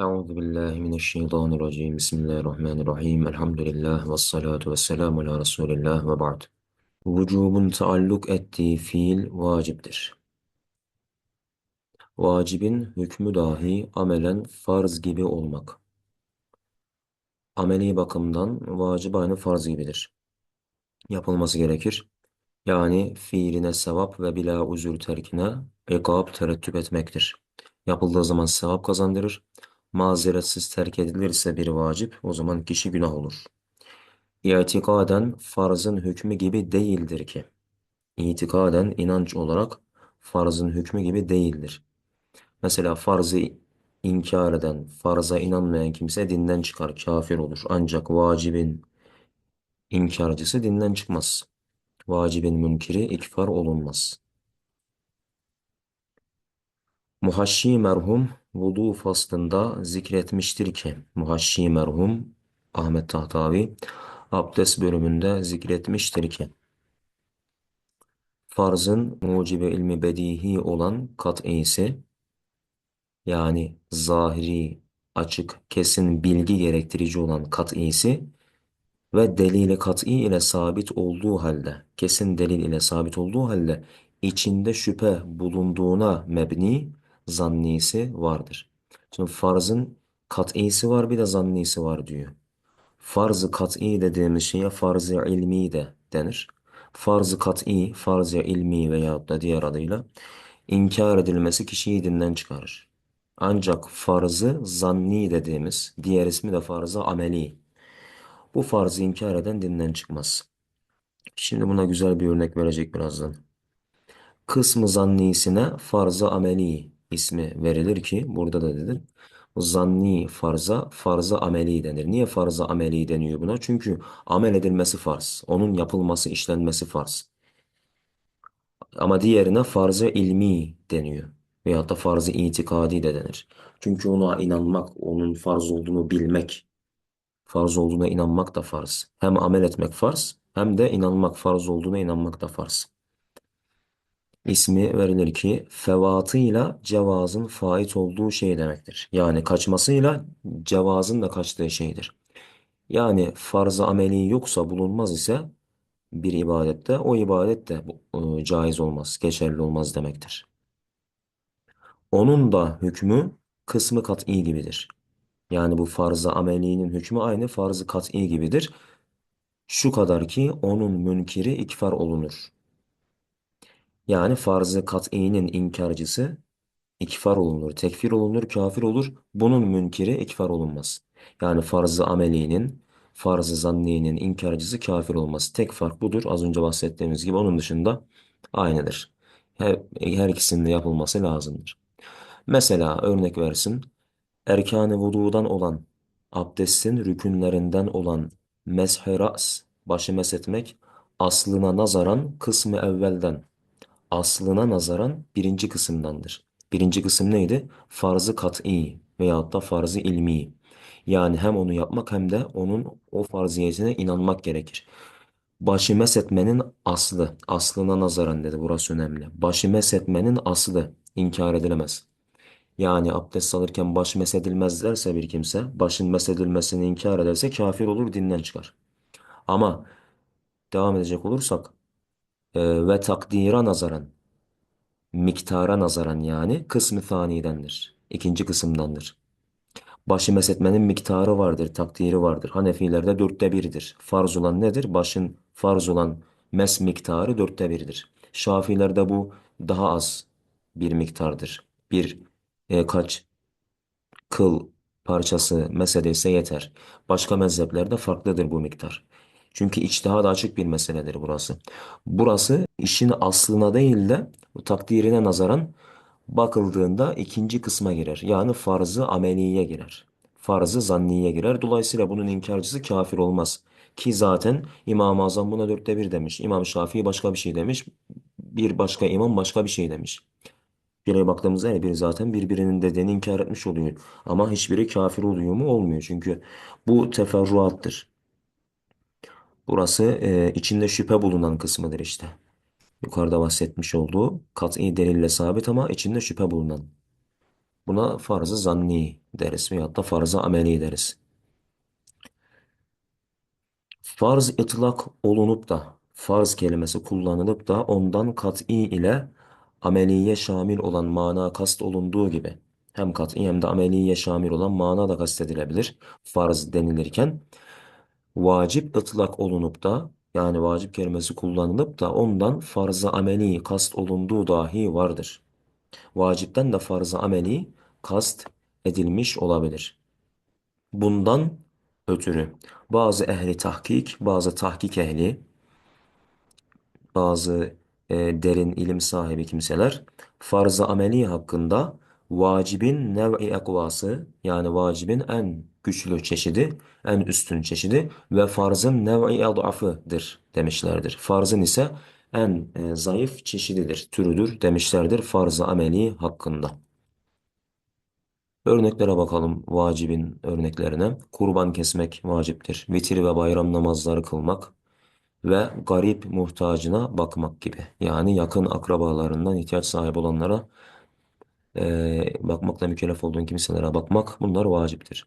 Euzu billahi mineşşeytanirracim. Bismillahirrahmanirrahim. Elhamdülillah ve salatu ve selamu ala Resulillah ve ba'd. Vücubun taalluk ettiği fiil vaciptir. Vacibin hükmü dahi amelen farz gibi olmak. Ameli bakımdan vacip aynı farz gibidir. Yapılması gerekir. Yani fiiline sevap ve bila uzur terkine ikab terettüp etmektir. Yapıldığı zaman sevap kazandırır. Mazeretsiz terk edilirse bir vacip o zaman kişi günah olur. İtikaden farzın hükmü gibi değildir ki. İtikaden inanç olarak farzın hükmü gibi değildir. Mesela farzı inkar eden, farza inanmayan kimse dinden çıkar, kafir olur. Ancak vacibin inkarcısı dinden çıkmaz. Vacibin münkiri ikfar olunmaz. Muhaşşi merhum vudu faslında zikretmiştir ki Muhaşşi merhum Ahmet Tahtavi abdest bölümünde zikretmiştir ki farzın mucibe ilmi bedihi olan kat'isi yani zahiri, açık, kesin bilgi gerektirici olan kat'isi ve delile kat'i ile sabit olduğu halde, kesin delil ile sabit olduğu halde içinde şüphe bulunduğuna mebni zannisi vardır. Şimdi farzın kat'isi var bir de zannisi var diyor. Farz-ı kat'i dediğimiz şeye farz-ı ilmi de denir. Farz-ı kat'i, farz-ı ilmi veyahut da diğer adıyla inkar edilmesi kişiyi dinden çıkarır. Ancak farzı zanni dediğimiz, diğer ismi de farzı ameli. Bu farzı inkar eden dinden çıkmaz. Şimdi buna güzel bir örnek verecek birazdan. Kısmı zannisine farz-ı ameli ismi verilir ki burada da dedir. Zanni farza farz-ı ameli denir. Niye farz-ı ameli deniyor buna? Çünkü amel edilmesi farz. Onun yapılması, işlenmesi farz. Ama diğerine farz-ı ilmi deniyor. Veyahut da farz-ı itikadi de denir. Çünkü ona inanmak, onun farz olduğunu bilmek, farz olduğuna inanmak da farz. Hem amel etmek farz, hem de inanmak farz olduğuna inanmak da farz. İsmi verilir ki fevatıyla cevazın fait olduğu şey demektir. Yani kaçmasıyla cevazın da kaçtığı şeydir. Yani farz-ı ameli yoksa bulunmaz ise bir ibadette o ibadet de e, caiz olmaz, geçerli olmaz demektir. Onun da hükmü kısmı kat'i gibidir. Yani bu farz-ı amelinin hükmü aynı farz-ı kat'i gibidir. Şu kadar ki onun münkiri ikfar olunur. Yani farz-ı kat'inin inkarcısı ikfar olunur, tekfir olunur, kafir olur. Bunun münkiri ikfar olunmaz. Yani farz-ı amelinin, farz-ı zanninin inkarcısı kafir olmaz. Tek fark budur. Az önce bahsettiğimiz gibi onun dışında aynıdır. Her, her ikisinin de yapılması lazımdır. Mesela örnek versin. Erkan-ı vududan olan, abdestin rükünlerinden olan mesh-i başı meshetmek, aslına nazaran kısmı evvelden, aslına nazaran birinci kısımdandır. Birinci kısım neydi? Farzı kat'i veyahut da farzı ilmi. Yani hem onu yapmak hem de onun o farziyetine inanmak gerekir. Başı meshetmenin aslı, aslına nazaran dedi burası önemli. Başı meshetmenin aslı inkar edilemez. Yani abdest alırken baş mesedilmez derse bir kimse, başın mesedilmesini inkar ederse kafir olur, dinden çıkar. Ama devam edecek olursak e, ve takdira nazaran, miktara nazaran yani kısmı thanidendir. İkinci kısımdandır. Başı mesetmenin miktarı vardır, takdiri vardır. Hanefilerde dörtte biridir. Farz olan nedir? Başın farz olan mes miktarı dörtte biridir. Şafilerde bu daha az bir miktardır. Bir e, kaç kıl parçası meselesi yeter. Başka mezheplerde farklıdır bu miktar. Çünkü içtihad açık bir meseledir burası. Burası işin aslına değil de takdirine nazaran bakıldığında ikinci kısma girer. Yani farzı ameliye girer. Farzı zanniye girer. Dolayısıyla bunun inkarcısı kafir olmaz. Ki zaten İmam-ı Azam buna dörtte bir demiş. İmam Şafii başka bir şey demiş. Bir başka imam başka bir şey demiş. Bireye baktığımızda her biri zaten birbirinin dediğini inkar etmiş oluyor. Ama hiçbiri kafir oluyor mu? Olmuyor. Çünkü bu teferruattır. Burası e, içinde şüphe bulunan kısmıdır işte. Yukarıda bahsetmiş olduğu kat'i delille sabit ama içinde şüphe bulunan. Buna farz-ı zanni deriz veyahut da farz-ı ameli deriz. Farz ıtlak olunup da farz kelimesi kullanılıp da ondan kat'i ile ameliye şamil olan mana kast olunduğu gibi hem kat'i hem de ameliye şamil olan mana da kastedilebilir. Farz denilirken vacip ıtlak olunup da yani vacip kelimesi kullanılıp da ondan farz-ı ameli kast olunduğu dahi vardır. Vacipten de farz-ı ameli kast edilmiş olabilir. Bundan ötürü bazı ehli tahkik, bazı tahkik ehli, bazı e, derin ilim sahibi kimseler farz-ı ameli hakkında vacibin nev'i ekvası yani vacibin en güçlü çeşidi, en üstün çeşidi ve farzın nev'i adafıdır demişlerdir. Farzın ise en e, zayıf çeşididir, türüdür demişlerdir farz-ı ameli hakkında. Örneklere bakalım vacibin örneklerine. Kurban kesmek vaciptir. Vitir ve bayram namazları kılmak ve garip muhtacına bakmak gibi. Yani yakın akrabalarından ihtiyaç sahibi olanlara eee, bakmakla mükellef olduğun kimselere bakmak bunlar vaciptir.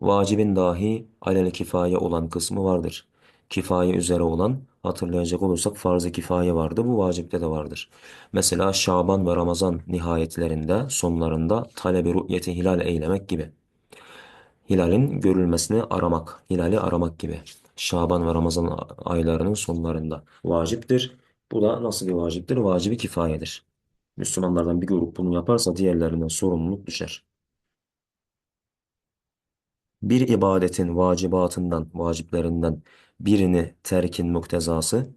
Vacibin dahi alel kifaye olan kısmı vardır. Kifaye üzere olan hatırlayacak olursak farz-ı kifaye vardı. Bu vacipte de vardır. Mesela Şaban ve Ramazan nihayetlerinde sonlarında talebe ru'yeti hilal eylemek gibi. Hilalin görülmesini aramak, hilali aramak gibi. Şaban ve Ramazan aylarının sonlarında vaciptir. Bu da nasıl bir vaciptir? Vacibi kifayedir. Müslümanlardan bir grup bunu yaparsa diğerlerinden sorumluluk düşer. Bir ibadetin vacibatından, vaciplerinden birini terkin muktezası,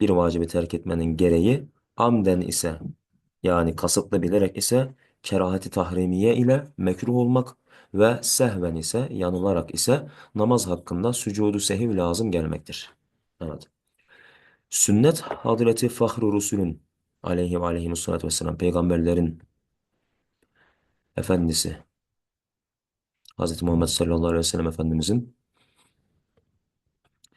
bir vacibi terk etmenin gereği amden ise yani kasıtlı bilerek ise kerahati tahrimiye ile mekruh olmak ve sehven ise yanılarak ise namaz hakkında sücudu sehiv lazım gelmektir. Evet. Sünnet Hazreti Fahru Rusulün aleyhi ve aleyhimussalatu vesselam peygamberlerin efendisi Hazreti Muhammed sallallahu aleyhi ve sellem Efendimizin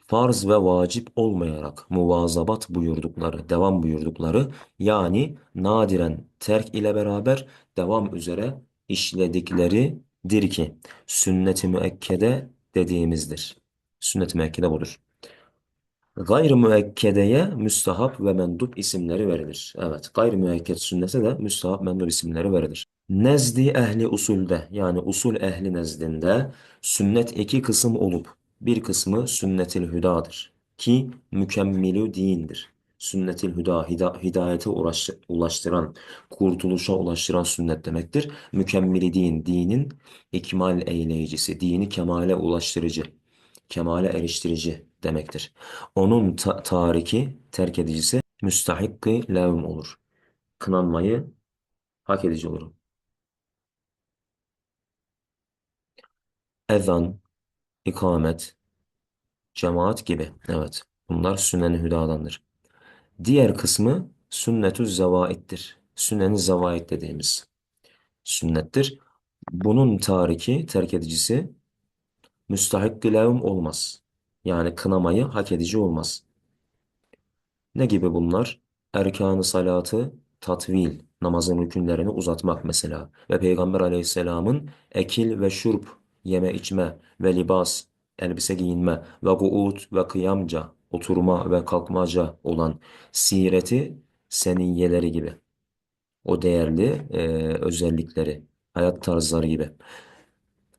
farz ve vacip olmayarak muvazabat buyurdukları, devam buyurdukları yani nadiren terk ile beraber devam üzere işledikleridir ki sünnet-i müekkede dediğimizdir. Sünnet-i müekkede budur. Gayr-ı müekkedeye müstahap ve mendup isimleri verilir. Evet, gayr-ı müekked sünnete de müstahap mendup isimleri verilir. Nezdi ehli usulde yani usul ehli nezdinde sünnet iki kısım olup bir kısmı sünnetil hüdadır ki mükemmilü dindir. Sünnetil hüda, hida, hidayete ulaştıran, kurtuluşa ulaştıran sünnet demektir. Mükemmili din, dinin ikmal eyleyicisi, dini kemale ulaştırıcı, kemale eriştirici demektir. Onun ta tariki, terk edicisi müstahikki levm olur. Kınanmayı hak edici olur. Ezan, ikamet, cemaat gibi. Evet. Bunlar sünnen-i hüdadandır. Diğer kısmı sünnetü zevaittir. Sünnen-i zevait dediğimiz sünnettir. Bunun tariki, terk edicisi müstahik-i levm olmaz. Yani kınamayı hak edici olmaz. Ne gibi bunlar? Erkan-ı salatı tatvil, namazın rükünlerini uzatmak mesela. Ve Peygamber aleyhisselamın ekil ve şurp, yeme içme ve libas, elbise giyinme ve guud ve kıyamca, oturma ve kalkmaca olan sireti seniyyeleri gibi. O değerli e, özellikleri, hayat tarzları gibi.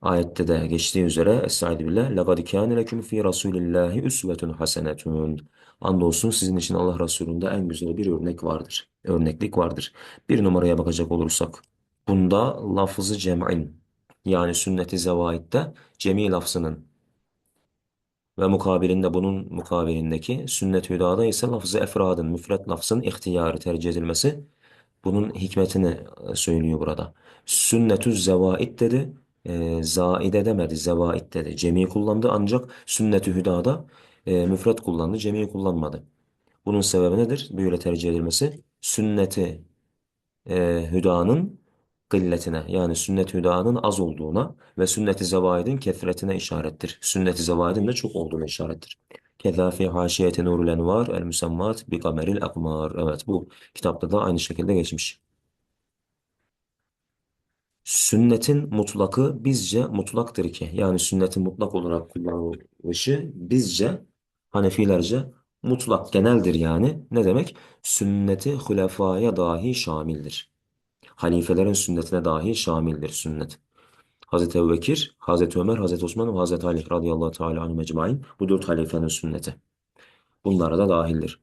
Ayette de geçtiği üzere Estaizu billah لَقَدْ كَانَ لَكُمْ فِي رَسُولِ اللّٰهِ üsvetun hasenetun. Andolsun sizin için Allah Resulü'nde en güzel bir örnek vardır. Örneklik vardır. Bir numaraya bakacak olursak. Bunda lafızı cem'in yani sünnet-i zevaitte cemi lafzının ve mukabilinde bunun mukabilindeki sünnet-i hüdada ise lafzı efradın, müfret lafzın ihtiyarı tercih edilmesi bunun hikmetini e, söylüyor burada. Sünnetü zevaid dedi. e, zaide demedi. Zevaid dedi. Cemi kullandı ancak sünnet-i hüdada e, müfret kullandı. Cemi kullanmadı. Bunun sebebi nedir? Böyle tercih edilmesi. Sünneti e, hüdanın gılletine yani sünnet hüdanın az olduğuna ve sünnet-i zevaidin kethretine işarettir. Sünnet-i zevaidin de çok olduğuna işarettir. Keza fi haşiyeti nurul envar el müsemmat bi kameril akmar. Evet bu kitapta da aynı şekilde geçmiş. Sünnetin mutlakı bizce mutlaktır ki. Yani sünnetin mutlak olarak kullanılışı bizce Hanefilerce mutlak geneldir yani. Ne demek? Sünneti hulefaya dahi şamildir. Halifelerin sünnetine dahi şamildir sünnet. Hazreti Ebubekir, Hazreti Ömer, Hazreti Osman ve Hazreti Ali radıyallahu teala anhum ecmaîn bu dört halifenin sünneti. Bunlara da dahildir.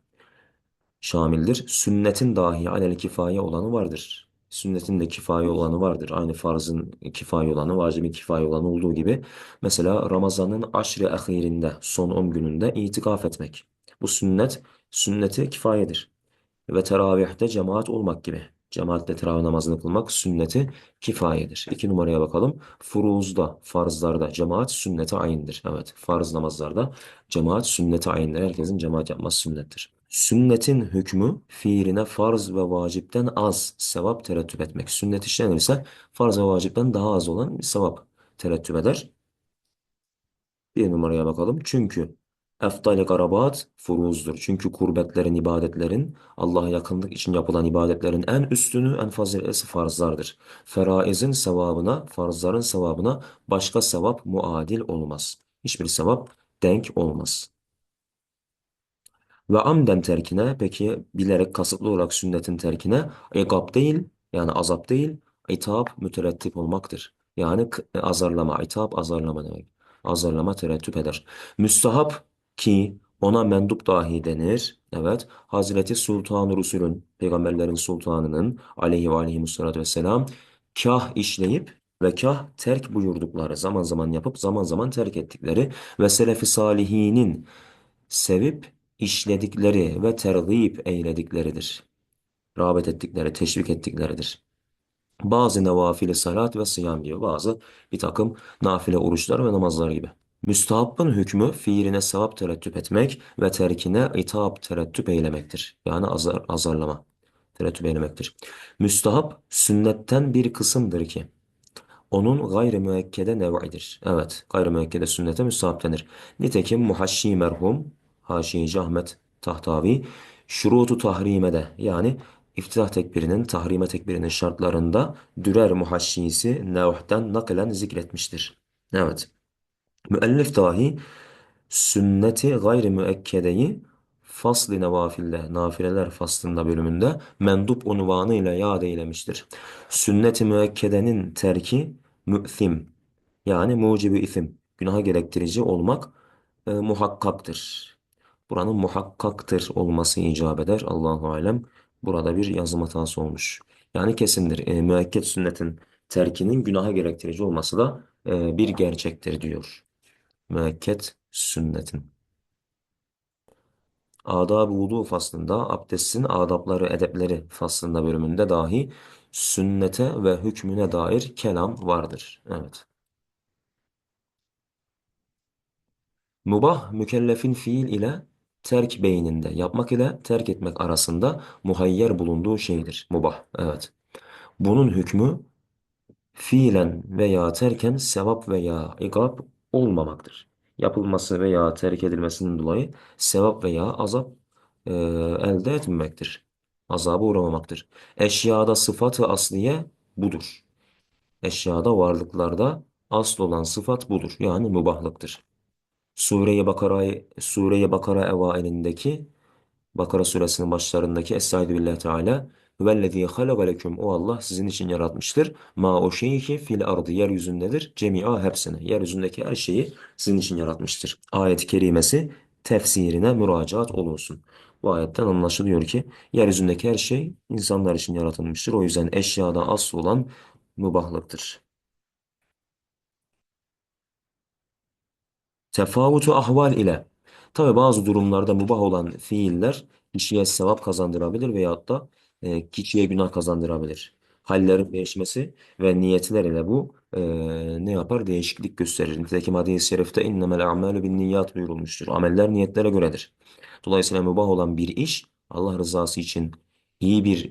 Şamildir. Sünnetin dahi alel kifaye olanı vardır. Sünnetin de kifaye olanı vardır. Aynı farzın kifaye olanı, vacibin kifaye olanı olduğu gibi. Mesela Ramazan'ın aşri ahirinde, son 10 gününde itikaf etmek. Bu sünnet, sünneti kifayedir. Ve teravihte cemaat olmak gibi. Cemaatle teravih namazını kılmak sünneti kifayedir. İki numaraya bakalım. Furuzda, farzlarda cemaat sünnete ayindir. Evet, farz namazlarda cemaat sünnete ayindir. Herkesin cemaat yapması sünnettir. Sünnetin hükmü fiiline farz ve vacipten az sevap terettüp etmek. Sünnet işlenirse farz ve vacipten daha az olan bir sevap terettüp eder. Bir numaraya bakalım. Çünkü eftal-i garabat furuzdur. Çünkü kurbetlerin, ibadetlerin, Allah'a yakınlık için yapılan ibadetlerin en üstünü, en fazilesi farzlardır. Feraizin sevabına, farzların sevabına başka sevap muadil olmaz. Hiçbir sevap denk olmaz. Ve amden terkine peki bilerek kasıtlı olarak sünnetin terkine ikab değil yani azap değil itap müterettip olmaktır. Yani azarlama, itap azarlama demek. Azarlama terettüp eder. Müstahap ki ona mendup dahi denir. Evet. Hazreti Sultan Resulün, peygamberlerin sultanının aleyhi ve aleyhimussalatu vesselam kah işleyip ve kah terk buyurdukları zaman zaman yapıp zaman zaman terk ettikleri ve selefi salihinin sevip işledikleri ve tergip eyledikleridir. Rağbet ettikleri, teşvik ettikleridir. Bazı nevafile salat ve sıyam gibi bazı bir takım nafile oruçlar ve namazlar gibi. Müstahabbın hükmü fiiline sevap terettüp etmek ve terkine itap terettüp eylemektir. Yani azar, azarlama terettüp eylemektir. Müstahap sünnetten bir kısımdır ki onun gayri müekkede nev'idir. Evet, gayri müekkede sünnete müstahap denir. Nitekim Muhaşşi merhum, Haşici Ahmet Tahtavi, şurutu tahrimede yani iftitah tekbirinin, tahrime tekbirinin şartlarında Dürer Muhaşşisi nevh'ten naklen zikretmiştir. Evet, müellif dahi sünneti gayri müekkedeyi fasl-i nevafilde, nafileler faslında bölümünde mendup unvanı ile yad eylemiştir. Sünnet-i müekkedenin terki mü'thim yani mucibi isim, günaha gerektirici olmak e, muhakkaktır. Buranın muhakkaktır olması icap eder. Allahu alem. Burada bir yazım hatası olmuş. Yani kesindir. E, müekket sünnetin terkinin günaha gerektirici olması da e, bir gerçektir diyor. Müekket sünnetin. Adab-ı vudu faslında, abdestin adapları, edepleri faslında bölümünde dahi sünnete ve hükmüne dair kelam vardır. Evet. Mubah mükellefin fiil ile terk beyninde yapmak ile terk etmek arasında muhayyer bulunduğu şeydir. Mubah. Evet. Bunun hükmü fiilen veya terken sevap veya ikab olmamaktır. Yapılması veya terk edilmesinden dolayı sevap veya azap e, elde etmemektir. Azaba uğramamaktır. Eşyada sıfatı asliye budur. Eşyada varlıklarda asıl olan sıfat budur. Yani mubahlıktır. Sure-i Bakara, Sure-i Bakara evailindeki Bakara suresinin başlarındaki Estaizu billah Teala Huvellezî halaka leküm O Allah sizin için yaratmıştır. Ma o şeyi ki fil ardı yeryüzündedir. Cemi'a hepsini. Yeryüzündeki her şeyi sizin için yaratmıştır. Ayet-i kerimesi tefsirine müracaat olunsun. Bu ayetten anlaşılıyor ki yeryüzündeki her şey insanlar için yaratılmıştır. O yüzden eşyada asıl olan mübahlıktır. Tefavutu ahval ile. Tabi bazı durumlarda mubah olan fiiller kişiye sevap kazandırabilir veyahut da e, kişiye günah kazandırabilir. Hallerin değişmesi ve niyetler ile bu e, ne yapar? Değişiklik gösterir. Nitekim hadis-i şerifte innemel a'malu bin niyat buyurulmuştur. Ameller niyetlere göredir. Dolayısıyla mübah olan bir iş Allah rızası için iyi bir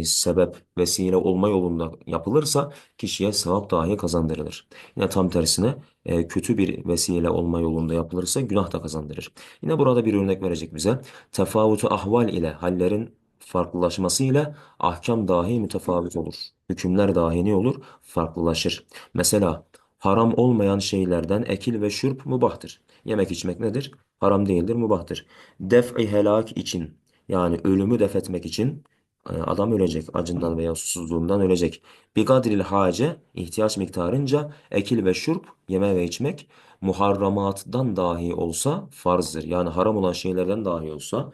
e, sebep, vesile olma yolunda yapılırsa kişiye sevap dahi kazandırılır. Yine tam tersine e, kötü bir vesile olma yolunda yapılırsa günah da kazandırır. Yine burada bir örnek verecek bize. Tefavutu ahval ile hallerin farklılaşmasıyla ahkam dahi mütefavit olur. Hükümler dahi ne olur? Farklılaşır. Mesela haram olmayan şeylerden ekil ve şurp mubahtır. Yemek içmek nedir? Haram değildir, mubahtır. Def-i helak için yani ölümü def etmek için e, adam ölecek. Acından veya susuzluğundan ölecek. Bir kadril hace ihtiyaç miktarınca ekil ve şurp yeme ve içmek muharramattan dahi olsa farzdır. Yani haram olan şeylerden dahi olsa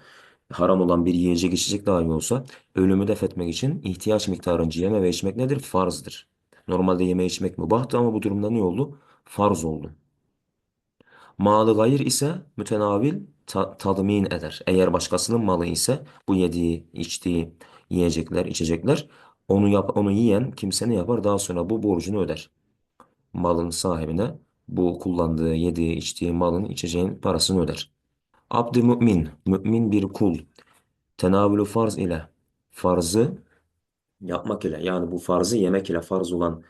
haram olan bir yiyecek içecek dahi olsa ölümü def etmek için ihtiyaç miktarınca yeme ve içmek nedir? Farzdır. Normalde yeme içmek mübahtı ama bu durumda ne oldu? Farz oldu. Malı gayr ise mütenavil ta- tadmin eder. Eğer başkasının malı ise bu yediği, içtiği yiyecekler, içecekler onu yap onu yiyen kimse ne yapar? Daha sonra bu borcunu öder. Malın sahibine bu kullandığı, yediği, içtiği malın, içeceğin parasını öder. Abd-i mümin, mümin bir kul. Tenavülü farz ile farzı yapmak ile yani bu farzı yemek ile farz olan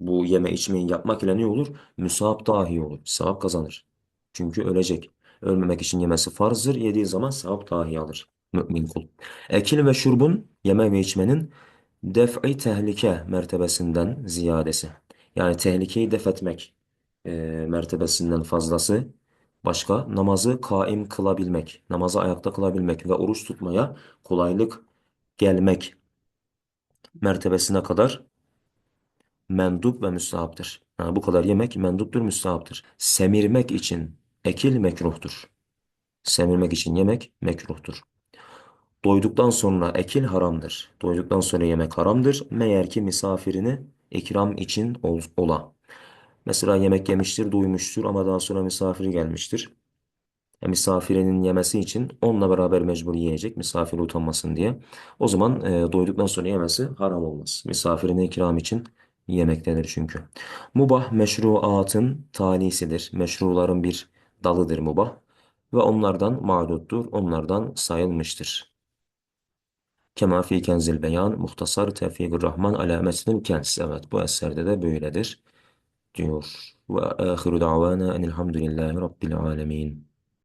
bu yeme içmeyi yapmak ile ne olur? Müsabık dahi olur. Sevap kazanır. Çünkü ölecek. Ölmemek için yemesi farzdır. Yediği zaman sevap dahi alır. Mümin kul. Ekil ve şurbun yeme ve içmenin def'i tehlike mertebesinden ziyadesi. Yani tehlikeyi def etmek e, mertebesinden fazlası. Başka namazı kaim kılabilmek, namazı ayakta kılabilmek ve oruç tutmaya kolaylık gelmek mertebesine kadar mendup ve müstahaptır. Yani bu kadar yemek menduptur, müstahaptır. Semirmek için ekil mekruhtur. Semirmek için yemek mekruhtur. Doyduktan sonra ekil haramdır. Doyduktan sonra yemek haramdır. Meğer ki misafirini ikram için ol- ola. Mesela yemek yemiştir, doymuştur ama daha sonra misafiri gelmiştir. E, misafirinin yemesi için onunla beraber mecbur yiyecek misafir utanmasın diye. O zaman e, doyduktan sonra yemesi haram olmaz. Misafirine ikram için yemek denir çünkü. Mubah meşruatın tanisidir. Meşruların bir dalıdır mubah. Ve onlardan ma'duttur. Onlardan sayılmıştır. Kema fi Kenzil Beyan, Muhtasar Tevfik Rahman ala Mesnil Kenz. Evet bu eserde de böyledir diyor. Ve ahiru davana enilhamdülillahi rabbil alemin.